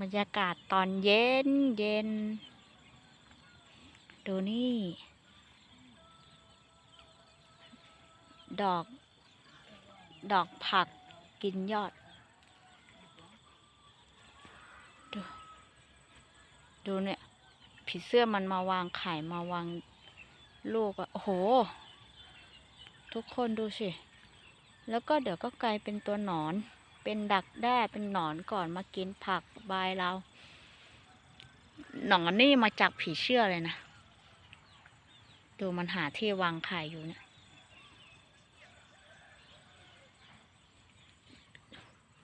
บรรยากาศตอนเย็นเย็น ดูนี่ ดอก ดอกผักกินยอด ดู ดูเนี่ย ผีเสื้อมันมาวางไข่มาวางลูกอะโอ้โห ทุกคนดูสิ แล้วก็เดี๋ยวก็กลายเป็นตัวหนอน เป็นดักแด้เป็นหนอนก่อนมากินผักใบเรา หนอนนี่มาจากผีเชื่อเลยนะ ดูมันหาที่วางไข่อยู่เนี่ย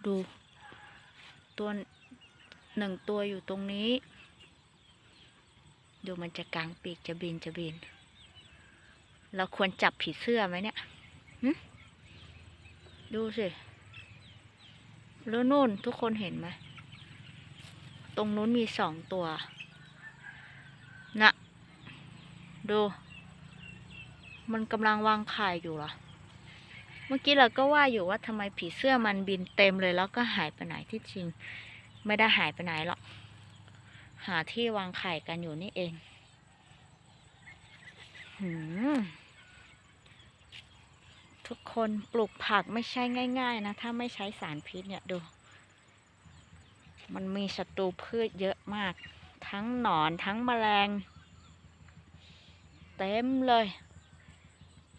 ดู ตัวหนึ่งตัวอยู่ตรงนี้ ดูมันจะกางปีกจะบินจะบิน เราควรจับผีเสื้อไหมเนี่ยดูสิ แล้วนู่นทุกคนเห็นไหม ตรงนู้นมีสองตัว นะ ดู มันกำลังวางไข่อยู่เหรอ เมื่อกี้เราก็ว่าอยู่ว่าทำไมผีเสื้อมันบินเต็มเลยแล้วก็หายไปไหนที่จริง ไม่ได้หายไปไหนหรอก หาที่วางไข่กันอยู่นี่เอง หืม ทุกคนปลูกผักไม่ใช่ง่าย ๆ นะ ถ้าไม่ใช้สารพิษเนี่ยดู มันมีศัตรูพืชเยอะมาก ทั้งหนอนทั้งแมลง เต็มเลย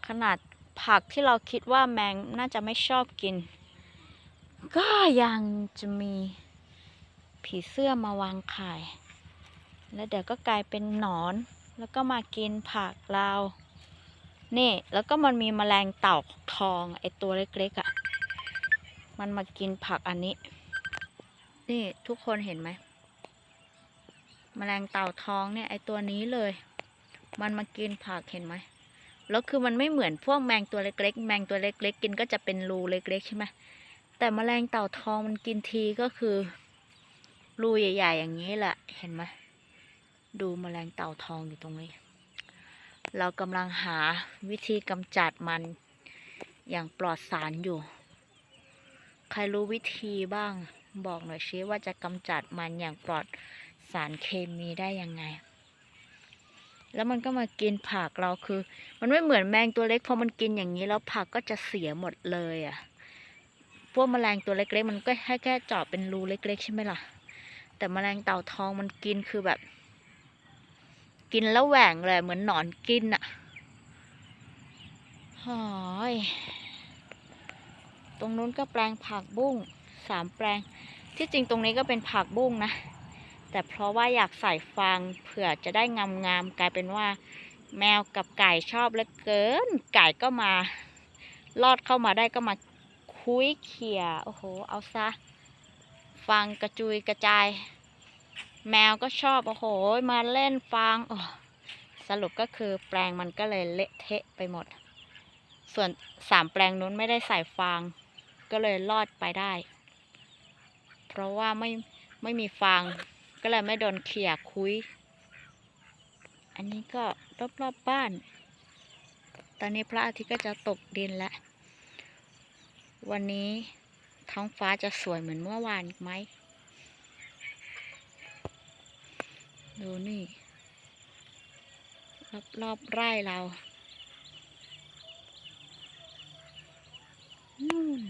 ขนาดผักที่เราคิดว่าแมงน่าจะไม่ชอบกิน ก็ยังจะมีผีเสื้อมาวางไข่แล้วเดี๋ยวก็กลายเป็นหนอนแล้วก็มากินผักเรา นี่แล้วก็มันมีแมลงเต่าทองไอตัวเล็กๆอะ่ะ มันมากินผักอันนี้ นี่ทุกคนเห็นไหมแมลงเต่าทองเนี่ยไอตัวนี้เลย มันมากินผักเห็นไหมแล้วคือมันไม่เหมือนพวกแมงตัวเล็ก ๆ แมงตัวเล็ก ๆ กินก็จะเป็นรูเล็ก ๆ ใช่ไหมแต่แมลงเต่าทองมันกินทีก็คือรูใหญ่ ๆ อย่างนี้แหละเห็นไหมดูแมลงเต่าทองอยู่ตรงนี้ เรากำลังหาวิธีกำจัดมันอย่างปลอดสารอยู่ ใครรู้วิธีบ้างบอกหน่อยชิว่าจะกำจัดมันอย่างปลอดสารเคมีได้ยังไง แล้วมันก็มากินผักเราคือ มันไม่เหมือนแมงตัวเล็กพอมันกินอย่างนี้แล้วผักก็จะเสียหมดเลยอะ่ะ พวกแมลงตัวเล็กๆ มันก็แค่แค่เจาะเป็นรูเล็ก ๆ ใช่ไหมล่ะ แต่แมลงเต่าทองมันกินคือแบบ กินแล้วแหว่งเลยเหมือนหนอนกินอะ่ะหอยตรงนู้นก็แปลงผักบุ้งสามแปลง ที่จริงตรงนี้ก็เป็นผักบุ้งนะ แต่เพราะว่าอยากใส่ฟางเผื่อจะได้งามๆกลายเป็นว่า แมวกับไก่ชอบเหลือเกิน ไก่ก็มา ลอดเข้ามาได้ก็มาคุยเขี่ยโอ้โห เอาซะฟางกระจุยกระจาย แมวก็ชอบโอ้โหมาเล่นฟางอสรุปก็คือแปลงมันก็เลยเละเทะไปหมด ส่วนสามแปลงนู้นไม่ได้ใส่ฟาง ก็เลยรอดไปได้ เพราะว่าไม่ไม่มีฟางก็เลยไม่โดนเขี่ยคุย อันนี้ก็รอบๆบบ้าน ตอนนี้พระอาทิตย์ก็จะตกดินแล้ว วันนี้ท้องฟ้าจะสวยเหมือนเมื่อวานไหม ดูนี่ รอบรอบๆไร่เรานู่น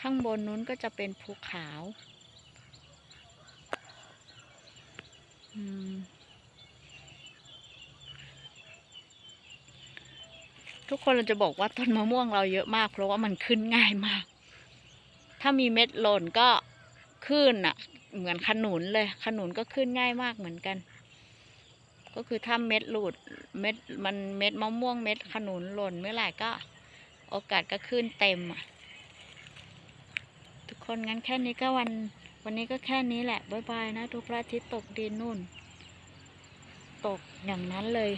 ข้างบนนู้นก็จะเป็นภูเขาอืมทุกคนเราจะบอกว่าต้นมะม่วงเราเยอะมาก เพราะว่ามันขึ้นง่ายมาก ถ้ามีเม็ดหล่นก็ขึ้นอะ เหมือนขนุนเลยขนุนก็ขึ้นง่ายมากเหมือนกัน ก็คือถ้าเม็ดหลุดเม็ดมันเม็ดมะม่วงเม็ดขนุนหล่นเมื่อไหร่ก็ โอกาสก็ขึ้นเต็มอะทุกคนงั้นแค่นี้ก็วัน วันนี้ก็แค่นี้แหละ บ๊ายบายนะดูพระอาทิตย์ตกดินนู่น ตกอย่างนั้นเลย